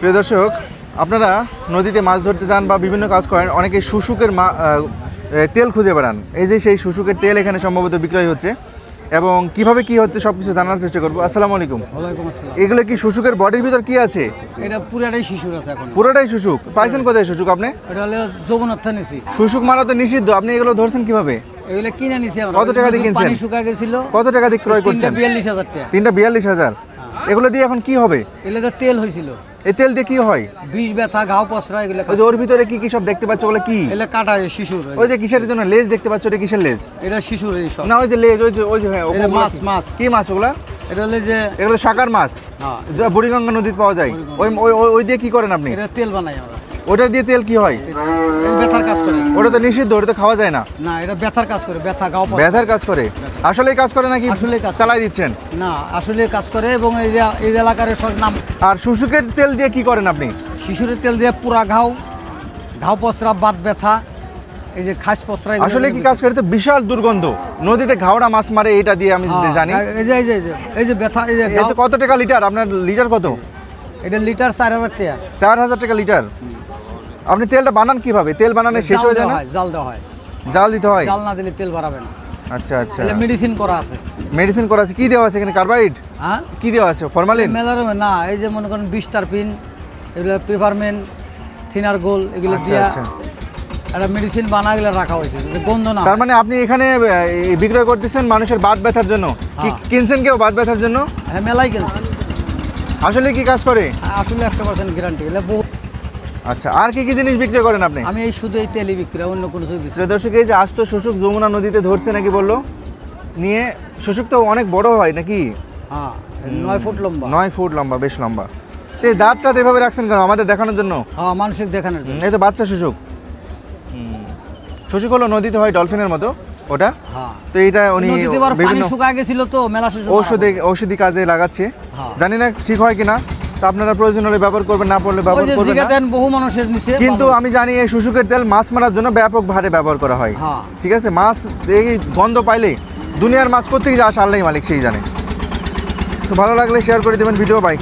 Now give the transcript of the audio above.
প্রিয় দর্শক আপনারা নদীতে মাছ ধরতে যান বা বিভিন্ন কাজ করেন অনেকে শুশুকের মা তেল খুঁজে বেড়ান। এই যে সেই শুশুকের তেল এখানে সম্ভবত বিক্রয় হচ্ছে। এবং কীভাবে কি হচ্ছে সব কিছু জানার চেষ্টা করব। আসসালামু আলাইকুম। এগুলো কি শুশুকের বডির ভিতর কি আছে? এটা পুরাটাই শিশুর আছে এখন। পুরোটাই শুশুক। পাইছেন কোথায় শুশুক আপনি? এটা হলে যৌবনত্থা নিছি। শুশুক মারা তো নিষিদ্ধ। আপনি এগুলো ধরছেন কীভাবে? এগুলো কিনে নিছি আমরা। কত টাকা দিয়ে কিনছেন? পানি শুকা গেছিল। কত টাকা দিয়ে ক্রয় করছেন? বিয়াল্লিশ হাজার টাকা। তিনটা বিয়াল্লিশ হাজার। এগুলো দিয়ে এখন কি হবে? এগুলো তেল হয়েছিল। এই তেল দিয়ে কি হয়? বিষ ব্যথা ঘাও পসরা এগুলো ওই যে ওর ভিতরে কি কি সব দেখতে পাচ্ছ ওগুলো কি? এগুলো কাটা শিশুর। ওই যে কিসের জন্য লেজ দেখতে পাচ্ছ এটা কিসের লেজ? এটা শিশুর এই সব। না ওই যে লেজ ওই যে ওই যে হ্যাঁ মাছ, মাছ। কি মাছ ওগুলা? এটা হলে যে এগুলো শাকার মাছ। হ্যাঁ। যা বুড়িগঙ্গা নদীতে পাওয়া যায়। ওই ওই- ওই- ওই দিয়ে কি করেন আপনি? এটা তেল বানাই আমরা। ওটা দিয়ে তেল কি হয়? ব্যথার কাজ করে। ওটা তো নিষিদ্ধ ওটা তো খাওয়া যায় না। না এটা ব্যথার কাজ করে ব্যথা ঘাও ব্যথার কাজ করে? আসলে কাজ করে নাকি আসলেই কাজ চালাই দিচ্ছেন? না আসলে কাজ করে এবং এই এই এলাকার সব নাম আর শুশুকের তেল দিয়ে কি করেন আপনি? শিশুরের তেল দিয়ে পুরা ঘাও ঘাও পসরা বাত ব্যথা এই যে খাস পসরা আসলে কি কাজ করে? তো বিশাল দুর্গন্ধ। নদীতে ঘাওড়া মাছ মারে এটা দিয়ে আমি হ্যাঁ, জানি। এই যে এই যে এই যে ব্যথা এই যে কত টাকা লিটার? আপনার লিটার কত? এটা লিটার চার হাজার টাকা। চার হাজার টাকা লিটার? আপনি তেলটা বানান কীভাবে? তেল বানানো শেষ হয়ে যায় না? জাল দেওয়া হয়। জাল দিতে হয়? জাল না দিলে তেল বাড়াবে না। আচ্ছা আচ্ছা। তাহলে মেডিসিন করা আছে। মেডিসিন করা আছে। কি দেওয়া আছে এখানে? কার্বাইড হ্যাঁ? কি দেওয়া আছে? ফরমালিন মেলারমে না এই যে মনে করেন বিস্টারপিন এগুলো পেপারমেন্ট থিনার গোল এগুলো আচ্ছা দিয়া আচ্ছা। একটা মেডিসিন বানা এগুলো রাখা হয়েছে। গন্ধ না। তার মানে আপনি এখানে বিক্রয় করতেছেন মানুষের বাত ব্যথার জন্য? কি হ্যাঁ। কিনছেন কেউ বাত ব্যথার জন্য? হ্যাঁ মেলাই কিনছে। আসলে কি কাজ করে? আসলে একশো পার্সেন্ট গ্যারান্টি এগুলো বহু আচ্ছা আর কি কি জিনিস বিক্রি করেন আপনি? আমি এই শুধু এই তেলই বিক্রি অন্য কোনো কিছু বিক্রি দর্শক এই যে আস্ত শোষক যমুনা নদীতে ধরছে নাকি বলল? নিয়ে শোষক তো অনেক বড় হয় নাকি? হ্যাঁ নয় ফুট লম্বা। নয় ফুট লম্বা বেশ লম্বা। এই দাঁতটা এভাবে রাখছেন কেন? আমাদের দেখানোর জন্য? হ্যাঁ মানসিক দেখানোর জন্য। এই তো বাচ্চা শোষক। শোষক হলো নদীতে হয় ডলফিনের মতো? ওটা? হ্যাঁ। তো এটা উনি বিভিন্ন শুকায় গেছিল তো মেলা ঔষধি ঔষধি কাজে লাগাচ্ছে। হ্যাঁ। জানি না ঠিক হয় কিনা তো আপনারা প্রয়োজন হলে ব্যবহার করবেন না পড়লে ব্যবহার করবেন না। দেন বহু মানুষের নিচে কিন্তু আমি জানি এই শুশুকের তেল মাছ মারার জন্য ব্যাপক ভারে ব্যবহার করা হয়। হ্যাঁ। ঠিক আছে? মাছ এই গন্ধ পাইলেই দুনিয়ার মাছ কোথেকে যা আসে আল্লাহ মালিক সেই জানে। তো ভালো লাগলে শেয়ার করে দেবেন ভিডিও বাই